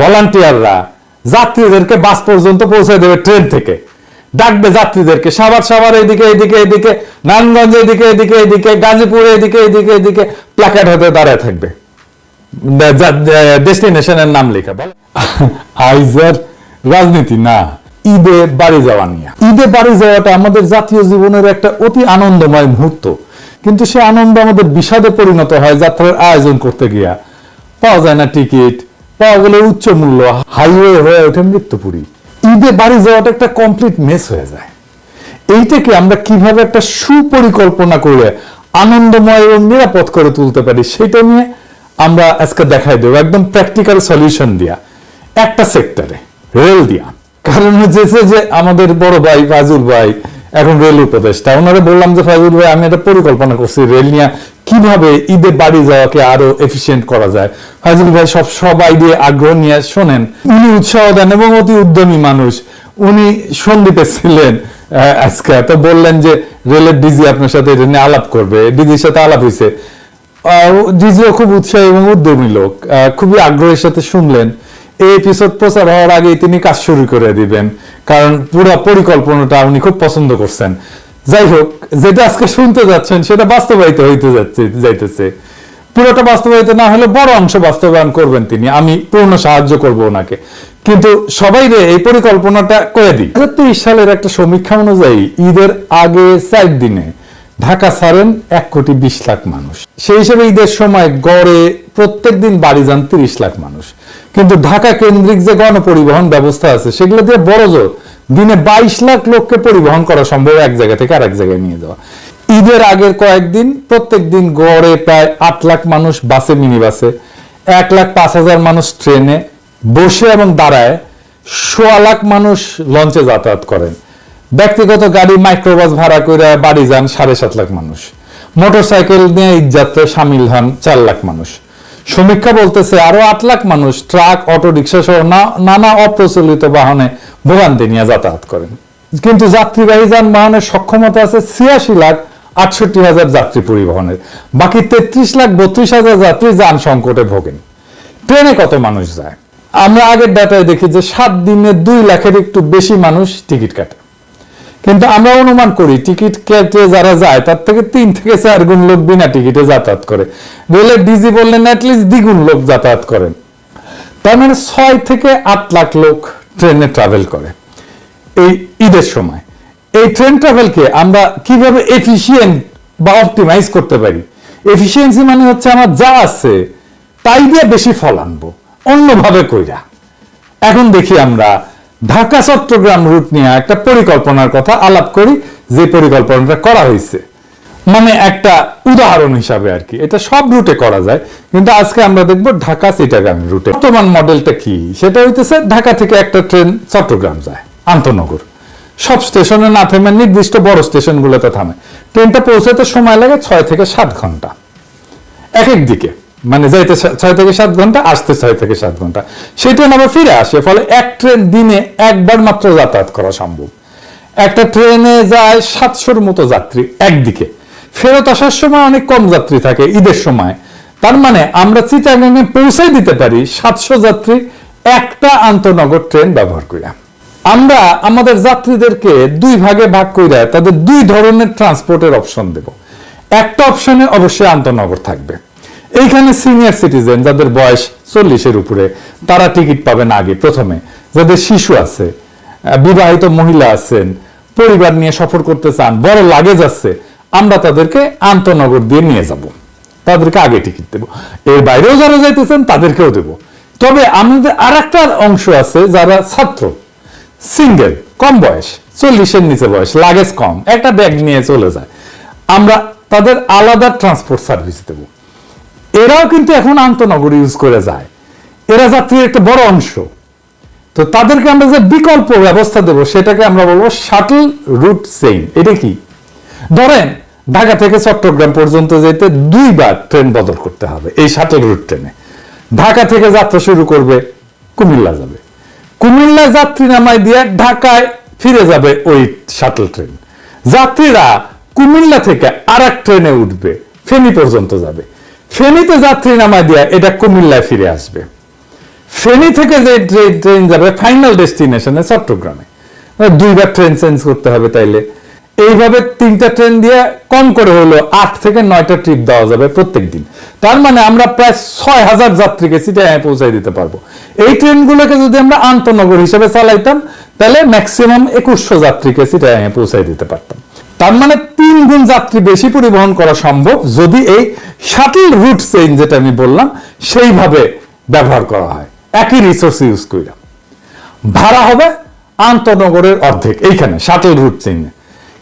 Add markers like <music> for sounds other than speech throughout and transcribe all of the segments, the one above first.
ভলান্টিয়াররা যাত্রীদেরকে বাস পর্যন্ত পৌঁছে দেবে ট্রেন থেকে। ডাকবে যাত্রীদেরকে সাবার সাবার এদিকে এদিকে এদিকে, নারায়ণগঞ্জ, এদিকে এদিকে এদিকে, গাজীপুর, এদিকে এদিকে এদিকে প্ল্যাকার্ড হতে দাঁড়ায় থাকবে। ডেস্টিনেশনের নাম লেখা, বল। আইজার রাজনীতি, না, ঈদে বাড়ি যাওয়া নিয়ে। ঈদে বাড়ি যাওয়াটা আমাদের জাতীয় জীবনের একটা অতি আনন্দময় মুহূর্ত। কিন্তু সে আনন্দ আমাদের বিষাদে পরিণত হয় যাত্রার আয়োজন করতে গিয়া। পাওয়া যায় না টিকিট পাওয়া গেলে উচ্চ মূল্য হাইওয়ে হয়ে ওঠে মৃত্যুপুরী। ঈদে বাড়ি যাওয়াটা একটা কমপ্লিট মেস হয়ে যায়। এইটাকে আমরা কীভাবে একটা সুপরিকল্পনা করে আনন্দময় এবং নিরাপদ করে তুলতে পারি সেটা নিয়ে আমরা আজকে দেখাই দেবো। একদম প্র্যাকটিক্যাল সলিউশন দিয়া, একটা সেক্টরে রেল দিয়া। কারণ হচ্ছে যে আমাদের বড় ভাই ফাজুল ভাই, এখন রেল উপদেষ্টা, ওনারা বললাম যে, ফাজুল ভাই, আমি একটা পরিকল্পনা করছি রেল নিয়ে কীভাবে ঈদে বাড়ি যাওয়াকে আরও এফিসিয়েন্ট করা যায়? ফাজুল ভাই সব সবাই দিয়ে আগ্রহ নিয়ে শোনেন। উনি উৎসাহ দেন এবং অতি উদ্যমী মানুষ। উনি সন্দীপে ছিলেন আজকে। তো বললেন যে, রেলের ডিজি আপনার সাথে এটা নিয়ে আলাপ করবে। ডিজির সাথে আলাপ হয়েছে ডিজিও খুব উৎসাহী এবং উদ্যমী লোক। খুবই আগ্রহের সাথে শুনলেন। এই এপিসোড প্রচার হওয়ার আগে তিনি কাজ শুরু করে দিবেন। কারণ পুরো পরিকল্পনাটা উনি খুব পছন্দ করছেন। যাই হোক যেটা আজকে শুনতে যাচ্ছেন, সেটা বাস্তবায়িত হইতে যাচ্ছে, যাইতেছে। পুরোটা বাস্তবায়িত না হলে বড় অংশ বাস্তবায়ন করবেন তিনি। আমি পূর্ণ সাহায্য করব ওনাকে। কিন্তু সবাই রে, এই পরিকল্পনাটা করে দিই। দু সালের একটা সমীক্ষা অনুযায়ী ঈদের আগে চার দিনে ঢাকা ছাড়েন এক কোটি বিশ লাখ মানুষ। সেই হিসেবে ঈদের সময় গড়ে প্রত্যেক দিন বাড়ি যান তিরিশ লাখ মানুষ। কিন্তু ঢাকা কেন্দ্রিক যে গণপরিবহন ব্যবস্থা আছে, সেগুলো দিয়ে বড় জোর। দিনে বাইশ লাখ লোককে পরিবহন করা সম্ভব, এক জায়গা থেকে আরেক জায়গায় নিয়ে যাওয়া। ঈদের আগের কয়েকদিন প্রত্যেক দিন গড়ে প্রায় আট লাখ মানুষ বাসে মিনি বাসে এক লাখ পাঁচ হাজার মানুষ ট্রেনে বসে এবং দাঁড়ায়। সোয়া লাখ মানুষ লঞ্চে যাতায়াত করেন। ব্যক্তিগত গাড়ি, মাইক্রোবাস ভাড়া করে বাড়ি যান সাড়ে সাত লাখ মানুষ। মোটরসাইকেল নিয়ে ঈদ যাত্রায় সামিল হন চার লাখ মানুষ। সমীক্ষা বলতেছে আরও আট লাখ মানুষ ট্রাক, অটো রিক্সা সহ নানা অপ্রচলিত বাহনে ভোগান্তি নিয়ে যাতায়াত করেন। কিন্তু যাত্রীবাহী যানবাহনের সক্ষমতা আছে ছিয়াশি লাখ আটষট্টি হাজার যাত্রী পরিবহনের। বাকি তেত্রিশ লাখ বত্রিশ হাজার যাত্রী যান সংকটে ভোগেন। ট্রেনে কত মানুষ যায়? আমরা আগের ডাটায় দেখি যে সাত দিনে দুই লাখের একটু বেশি মানুষ টিকিট কাটে। কিন্তু আমরা অনুমান করি, টিকিট কেটে যারা যায়, তার থেকে তিন থেকে চার গুণ লোক বিনা টিকিটে যাতায়াত করে। রেলের ডিজি বললেন অ্যাটলিস্ট দ্বিগুণ লোক যাতায়াত করেন। তার মানে ছয় থেকে আট লাখ লোক ট্রেনে ট্রাভেল করে। এই ঈদের সময়। এই ট্রেন ট্রাভেলকে আমরা কীভাবে এফিসিয়েন্ট বা অপটিমাইজ করতে পারি? এফিসিয়েন্সি মানে হচ্ছে আমার যা আছে, তাই দিয়ে বেশি ফল আনব, অন্যভাবে কইরা। এখন দেখি আমরা ঢাকা চট্টগ্রাম রুট নিয়ে একটা পরিকল্পনার কথা আলাপ করি, যে পরিকল্পনাটা করা হয়েছে। মানে একটা উদাহরণ হিসাবে আর কি। এটা সব রুটে করা যায়, কিন্তু আজকে আমরা দেখব ঢাকা চিটাগাং রুটে বর্তমান মডেলটা কি? সেটা হইতেছে ঢাকা থেকে একটা ট্রেন চট্টগ্রাম যায়, আন্তনগর। সব স্টেশনে না থেমে নির্দিষ্ট বড় স্টেশনগুলোতে থামে। ট্রেনটা পৌঁছাতে সময় লাগে ছয় থেকে সাত ঘণ্টা। এক এক দিকে। মানে যাইতে ছয় থেকে সাত ঘণ্টা, আসতে ছয় থেকে সাত ঘণ্টা। সেই ট্রেন আবার ফিরে আসে, ফলে এক ট্রেন দিনে একবার মাত্র যাতায়াত করা সম্ভব। একটা ট্রেনে যায় সাতশোর মতো যাত্রী, একদিকে। ফেরত আসার সময় অনেক কম যাত্রী থাকে, ঈদের সময়। তার মানে আমরা চিটাগাঙে পৌঁছে দিতে পারি সাতশো যাত্রী একটা আন্তনগর ট্রেন ব্যবহার করি আমরা আমাদের যাত্রীদেরকে দুই ভাগে ভাগ করে তাদের দুই ধরনের ট্রান্সপোর্টের অপশন দেব। একটা অপশনে অবশ্যই আন্তনগর থাকবে। এইখানে সিনিয়র সিটিজেন যাদের বয়স চল্লিশের উপরে, তারা টিকিট পাবেন আগে প্রথমে। যাদের শিশু আছে, বিবাহিত মহিলা আছেন, পরিবার নিয়ে সফর করতে চান, বড় লাগেজ আছে আমরা তাদেরকে আন্তনগর দিয়ে নিয়ে যাব। তাদেরকে আগে টিকিট দেবো। এর বাইরেও যারা যাইতেছেন, তাদেরকেও দেব। তবে আমাদের আর একটা অংশ আছে যারা ছাত্র। সিঙ্গেল কম বয়স, চল্লিশের নিচে বয়স লাগেজ কম। একটা ব্যাগ নিয়ে চলে যায়। আমরা তাদের আলাদা ট্রান্সপোর্ট সার্ভিস দেব। এরাও কিন্তু এখন আন্তনগর ইউজ করে যায়। এরা যাত্রীর একটা বড় অংশ। তো তাদেরকে আমরা যে বিকল্প ব্যবস্থা দেব, সেটাকে আমরা বলব শাটল রুট সেইম এটা কি? ধরেন ঢাকা থেকে চট্টগ্রাম পর্যন্ত যেতে দুইবার ট্রেন বদল করতে হবে, এই শাটল রুট ট্রেনে। ঢাকা থেকে যাত্রা শুরু করবে, কুমিল্লা যাবে। কুমিল্লা যাত্রী নামাই দিয়ে ঢাকায় ফিরে যাবে ওই শাটল ট্রেন। যাত্রীরা কুমিল্লা থেকে আর ট্রেনে উঠবে, ফেনী পর্যন্ত যাবে। ফেনীতে যাত্রী নামাই দিয়ে এটা কুমিল্লায় ফিরে আসবে। ফেনী থেকে যে ট্রেন যাবে, ফাইনাল ডেস্টিনেশনে চট্টগ্রামে। দুইবার ট্রেন চেঞ্জ করতে হবে তাইলে। এইভাবে তিনটা ট্রেন দিয়ে কম করে হলো আট থেকে নয়টা ট্রিপ দেওয়া যাবে প্রত্যেক দিন তার মানে আমরা প্রায় ছয় হাজার যাত্রীকে সিটায় পৌঁছায় দিতে পারব। এই ট্রেনগুলোকে যদি আমরা আন্তনগর হিসেবে চালাইতাম, তাহলে ম্যাক্সিমাম একুশশো যাত্রীকে সিটায় পৌঁছায় দিতে পারতাম। তার মানে তিন গুণ যাত্রী বেশি পরিবহন করা সম্ভব যদি এই শাটল রুট চেইন যেটা আমি বললাম, সেইভাবে ব্যবহার করা হয়। একই রিসোর্স ইউজ করে ভাড়া হবে আন্তনগরের অর্ধেক, এইখানে শাটল রুট চেইনে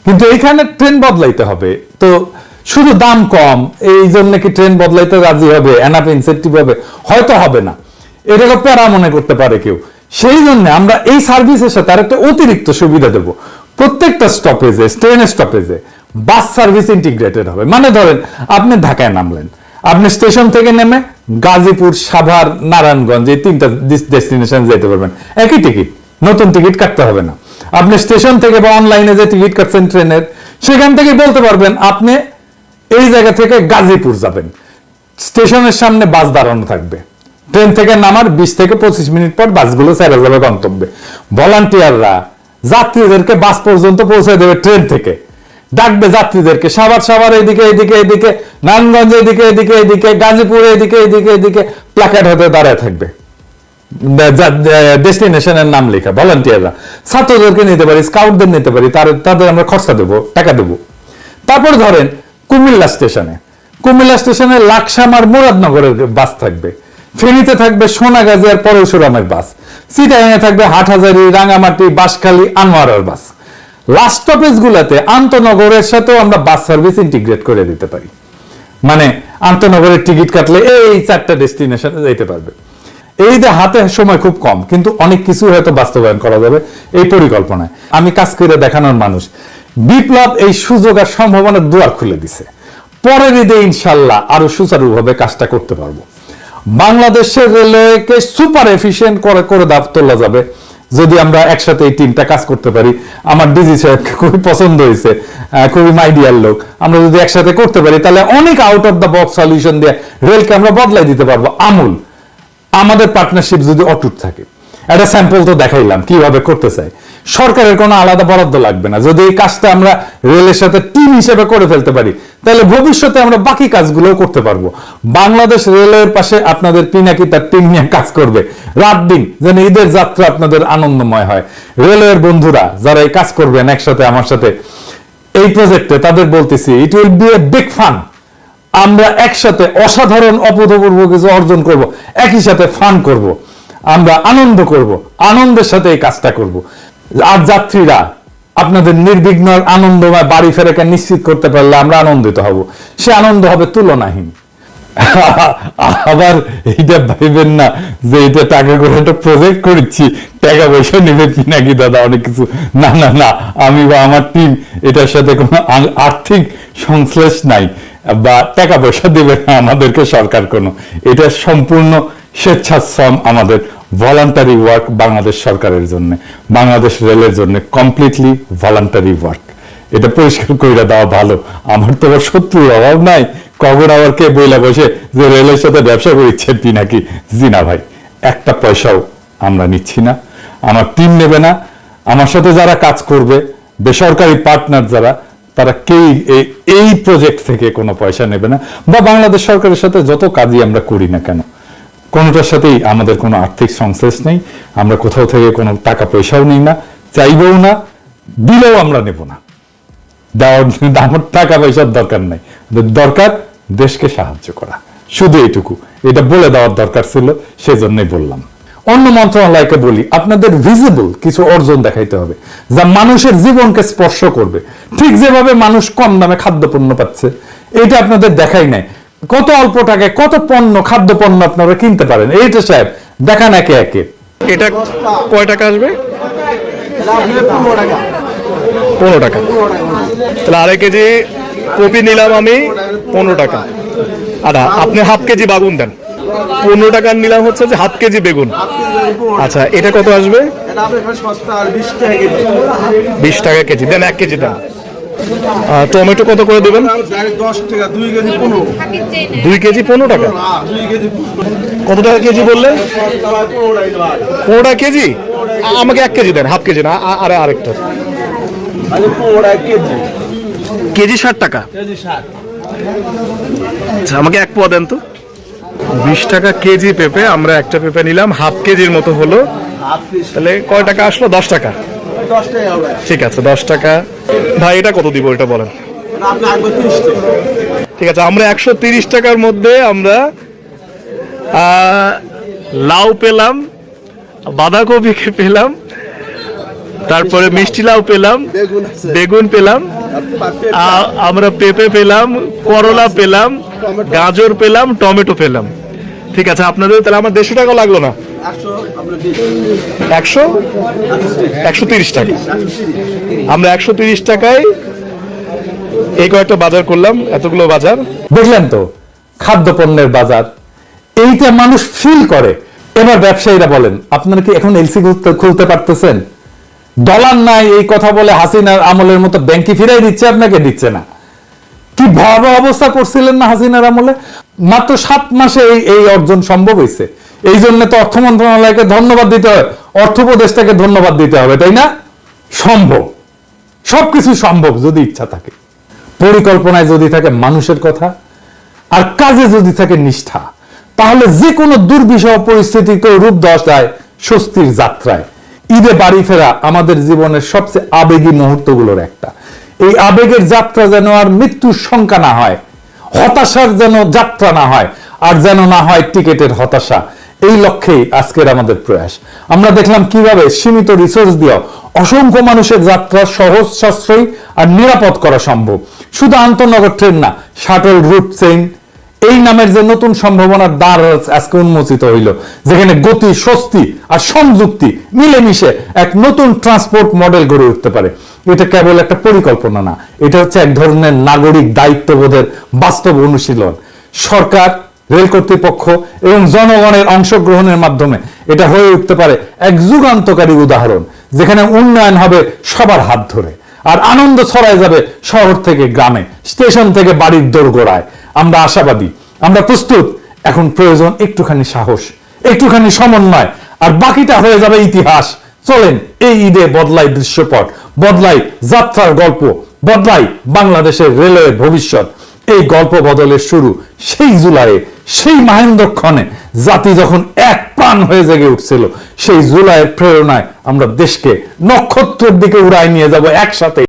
কিন্তু এইখানে ট্রেন বদলাইতে হবে। তো শুধু দাম কম এই জন্য কি ট্রেন বদলাইতে রাজি হবে? এনাফ ইনসেন্টিভ হবে? হয়তো হবে না। এটাকে প্যারা মনে করতে পারে কেউ। সেই জন্য আমরা এই সার্ভিসের সাথে আরেকটা অতিরিক্ত সুবিধা দেব। প্রত্যেকটা স্টপেজে ট্রেন স্টপেজে বাস সার্ভিস ইন্টিগ্রেটেড হবে। মানে ধরেন, আপনি ঢাকায় নামলেন। আপনি স্টেশন থেকে নেমে গাজীপুর, সাভার, নারায়ণগঞ্জ, এই তিনটা ডেস্টিনেশন যেতে পারবেন। একই টিকিট নতুন টিকিট কাটতে হবে না। আপনি স্টেশন থেকে বা অনলাইনে যে টিকিট কাটছেন ট্রেনের, সেখান থেকে বলতে পারবেন, আপনি এই জায়গা থেকে গাজীপুর যাবেন। স্টেশনের সামনে বাস দাঁড়ানো থাকবে। ট্রেন থেকে নামার বিশ থেকে পঁচিশ মিনিট পর বাসগুলো ছেড়ে যাবে গন্তব্যে। ভলান্টিয়াররা যাত্রীদেরকে বাস পর্যন্ত পৌঁছে দেবে ট্রেন থেকে। ডাকবে যাত্রীদেরকে সাবার সাবার এদিকে এদিকে এদিকে, নারায়ণগঞ্জ, এদিকে এদিকে এদিকে, গাজীপুর, এদিকে এদিকে এদিকে প্ল্যাকার্ড হতে দাঁড়ায় থাকবে। ডেস্টিনেশনের নাম লেখা ভলান্টিয়াররা ছাত্রদেরকে নিতে পারি স্কাউটদের নিতে পারি, তার, তাদের আমরা খরচা দেবো, টাকা দেবো। তারপর ধরেন, কুমিল্লা স্টেশনে কুমিল্লা স্টেশনে লাকসাম আর মুরাদনগরের বাস থাকবে। ফেনীতে থাকবে সোনাগাজী আর পরশুরামের বাস। সিটাগাঙে থাকবে হাটহাজারি, রাঙামাটি, বাঁশখালী, আনোয়ারের বাস। লাস্ট স্টপেজ গুলাতে আন্তনগরের সাথেও আমরা বাস সার্ভিস ইন্টিগ্রেট করে দিতে পারি। মানে আন্তনগরের টিকিট কাটলে এই চারটা ডেস্টিনেশনে যাইতে পারবে। এই যে হাতে সময় খুব কম, কিন্তু অনেক কিছু হয়তো বাস্তবায়ন করা যাবে এই পরিকল্পনায়। আমি কাজ করে দেখানোর মানুষ। বিপ্লব এই সুযোগ আর সম্ভাবনার দুয়ার খুলে দিছে। পরের ঈদে ইনশাল্লাহ আরও সুচারুভাবে কাজটা করতে পারব। বাংলাদেশের রেলওয়েকে সুপার এফিসিয়েন্ট করে করে দাব তোলা যাবে। যদি আমরা একসাথে এই টিমটা কাজ করতে পারি, আমার ডিজি সাহেবকে খুবই পছন্দ হয়েছে খুবই মাইডিয়ার লোক। আমরা যদি একসাথে করতে পারি, তাহলে অনেক out of the box solution দিয়ে রেলকে আমরা বদলাই দিতে পারব। আমূল। আমাদের পার্টনারশিপ যদি অটুট থাকে। একটা স্যাম্পল তো দেখাইলাম, কীভাবে করতে চাই। সরকারের কোনো আলাদা বরাদ্দ লাগবে না। যদি এই কাজটা আমরা রেলের সাথে টিম হিসেবে করে ফেলতে পারি, তাহলে ভবিষ্যতে আমরা বাকি কাজগুলোও করতে পারব। বাংলাদেশ রেলের পাশে আপনাদের পিনাকি তার টিম নিয়ে কাজ করবে। রাত দিন যেন ঈদের যাত্রা আপনাদের আনন্দময় হয়। রেলওয়ের বন্ধুরা যারা এই কাজ করবেন একসাথে আমার সাথে, এই প্রজেক্টে তাদের বলতেছি it will be a big fun আমরা একসাথে অসাধারণ অপূর্ব কিছু অর্জন করব, একই সাথে ফান করব, আমরা আনন্দ করব, আনন্দের সাথে এই কাজটা করব। আর যাত্রীরা, আপনাদের নির্বিঘ্ন আনন্দময় বাড়ি ফেরাকে নিশ্চিত করতে পারলে আমরা আনন্দিত হব। সে আনন্দ হবে তুলনাহীন। <laughs> আবার এইটা ভাইবেন না যে এটা টাকা করে একটা প্রজেক্ট করেছি, টাকা পয়সা নেবে নাকি দাদা, অনেক কিছু। না না না, আমি বা আমার টিম এটার সাথে কোনো আর্থিক সংশ্লেষ নাই। বা টাকা পয়সা দেবে না আমাদেরকে সরকার কোনো। এটা সম্পূর্ণ স্বেচ্ছাশ্রম আমাদের ভলান্টারি ওয়ার্ক বাংলাদেশ সরকারের জন্য। বাংলাদেশ রেলের জন্য কমপ্লিটলি ভলান্টারি ওয়ার্ক এটা পরিষ্কার করে দেওয়া ভালো। আমার তো আবার শত্রুর অভাব নাই। কখন আবার কে বইলা বসে যে রেলের সাথে ব্যবসা করেছে নাকি? জি না ভাই, একটা পয়সাও আমরা নিচ্ছি না। আমার টিম নেবে না। আমার সাথে যারা কাজ করবে, বেসরকারি পার্টনার যারা তারা কেউই এই- প্রজেক্ট থেকে কোনো পয়সা নেবে না। বা বাংলাদেশ সরকারের সাথে যত কাজই আমরা করি না কেন, কোনোটার সাথেই আমাদের কোনো আর্থিক সংশ্লেষ নেই, আমরা কোথাও থেকে কোনো টাকা পয়সাও নিই না, চাইবেও না, দিলেও আমরা নেব না। দেওয়ার আমার টাকা পয়সার দরকার নাই। দরকার দেশকে সাহায্য করা। শুধু এইটুকু। এটা বলে দেওয়ার দরকার ছিল, সেজন্যই বললাম। অন্য মন্ত্রণালয়কে বলি, আপনাদের ভিজিবল কিছু অর্জন দেখাইতে হবে, যা মানুষের জীবনকে স্পর্শ করবে। ঠিক যেভাবে মানুষ কম দামে খাদ্যপণ্য পাচ্ছে, এটা আপনাদের দেখাই নাই। কত অল্প টাকায় কত পণ্য, খাদ্যপণ্য আপনারা কিনতে পারেন? এইটা সাহেব, দেখান একে একে। এটা কয় টাকা আসবে? পনেরো টাকা। তাহলে আড়াই কেজি কপি নিলাম আমি পনেরো টাকা। আচ্ছা আপনি হাফ কেজি বাগুন দেন। পনেরো টাকার নিলাম হচ্ছে যে হাফ কেজি বেগুন। আচ্ছা এটা কত আসবে? বিশ টাকা কেজি। দেন এক কেজি দেন টমেটো কত করে দেবেন? দুই কেজি পনেরো। টাকা? হ্যাঁ কত টাকা কেজি বললেন? পনেরো টাকা কেজি? আমাকে এক কেজি দেন হাফ কেজি না আরে আরেকটা। কেজি। কেজি ষাট টাকা। আচ্ছা আমাকে এক পোয়া দেন তো। বিশ টাকা কেজি পেঁপে আমরা একটা পেঁপে নিলাম হাফ কেজির মতো হলো। তাহলে কয় টাকা আসলো? দশ টাকা। ঠিক আছে দশ টাকা। ভাই এটা কত দিব এটা বলেন। ঠিক আছে আমরা একশো তিরিশ টাকার মধ্যে আমরা লাউ পেলাম বাঁধাকপি পেলাম তারপরে মিষ্টি লাউ পেলাম বেগুন পেলাম আমরা পেঁপে পেলাম করলা পেলাম গাজর পেলাম টমেটো পেলাম। ঠিক আছে আপনাদের তাহলে আমার দেড়শো টাকা লাগল না? একশো? একশো তিরিশ টাকা। আমরা একশো তিরিশ টাকায় এই কয়েকটা বাজার করলাম, এতগুলো বাজার। দেখলেন তো, খাদ্যপণ্যের বাজার। এইটা মানুষ ফিল করে। এবার ব্যবসায়ীরা বলেন, আপনারা কি এখন এলসি খুলতে পারতেছেন? ডলার নাই, এই কথা বলে হাসিনার আমলের মতো ব্যাংকে ফিরাই দিচ্ছে, আপনাকে দিচ্ছে না। কি ভয়াবহ অবস্থা করছিলেন না হাসিনার আমলে? মাত্র সাত মাসে এই এই অর্জন সম্ভব হয়েছে। এই জন্য তো অর্থ মন্ত্রণালয়কে ধন্যবাদ দিতে হবে অর্থ উপদেষ্টাকে ধন্যবাদ দিতে হবে, তাই না? সম্ভব। সবকিছু সম্ভব যদি ইচ্ছা থাকে। পরিকল্পনায় যদি থাকে মানুষের কথা, আর কাজে যদি থাকে নিষ্ঠা, তাহলে যে কোনো দুর্বিষহ পরিস্থিতিকে রূপ দেওয়া যায় স্বস্তির যাত্রায়। ঈদে বাড়ি ফেরা আমাদের জীবনের সবচেয়ে আবেগী মুহূর্তগুলোর একটা। এই আবেগের যাত্রা যেন আর মৃত্যুর শঙ্কা না হয়। হতাশার যেন যাত্রা না হয়, আর যেন না হয় টিকেটের হতাশা। এই লক্ষ্যেই আজকের আমাদের প্রয়াস। আমরা দেখলাম কীভাবে সীমিত রিসোর্স দিয়ে অসংখ্য মানুষের যাত্রা সহজ সাশ্রয়ী আর নিরাপদ করা সম্ভব। শুধু আন্তনগর ট্রেন না শাটল রুট চেইন এই নামের যে নতুন সম্ভাবনার দ্বার আজকে উন্মোচিত হইল, যেখানে গতি, স্বস্তি আর সংযুক্তি মিলেমিশে এক নতুন ট্রান্সপোর্ট মডেল গড়ে উঠতে পারে। এটা কেবল একটা পরিকল্পনা না, এটা হচ্ছে এক ধরনের নাগরিক দায়িত্ববোধের বাস্তব অনুশীলন। সরকার, রেল কর্তৃপক্ষ এবং জনগণের অংশগ্রহণের মাধ্যমে এটা হয়ে উঠতে পারে এক যুগান্তকারী উদাহরণ, যেখানে উন্নয়ন হবে সবার হাত ধরে। আর আনন্দ ছড়ায় যাবে শহর থেকে গ্রামে, স্টেশন থেকে বাড়ির দোরগোড়ায়। আমরা আশাবাদী, আমরা প্রস্তুত। এখন প্রয়োজন একটুখানি সাহস, একটুখানি সমন্বয়, আর বাকিটা হয়ে যাবে ইতিহাস। চলেন এই ঈদে বদলাই দৃশ্যপট, বদলাই যাত্রার গল্প, বদলাই বাংলাদেশের রেলওয়ের ভবিষ্যৎ। এই গল্প বদলের শুরু সেই জুলাইয়ে, সেই মাহেন্দ্রক্ষণে জাতি যখন এক প্রাণ হয়ে জেগে উঠছিল, সেই জুলাইয়ের প্রেরণায় আমরা দেশকে নক্ষত্রের দিকে উড়াই নিয়ে যাব একসাথে।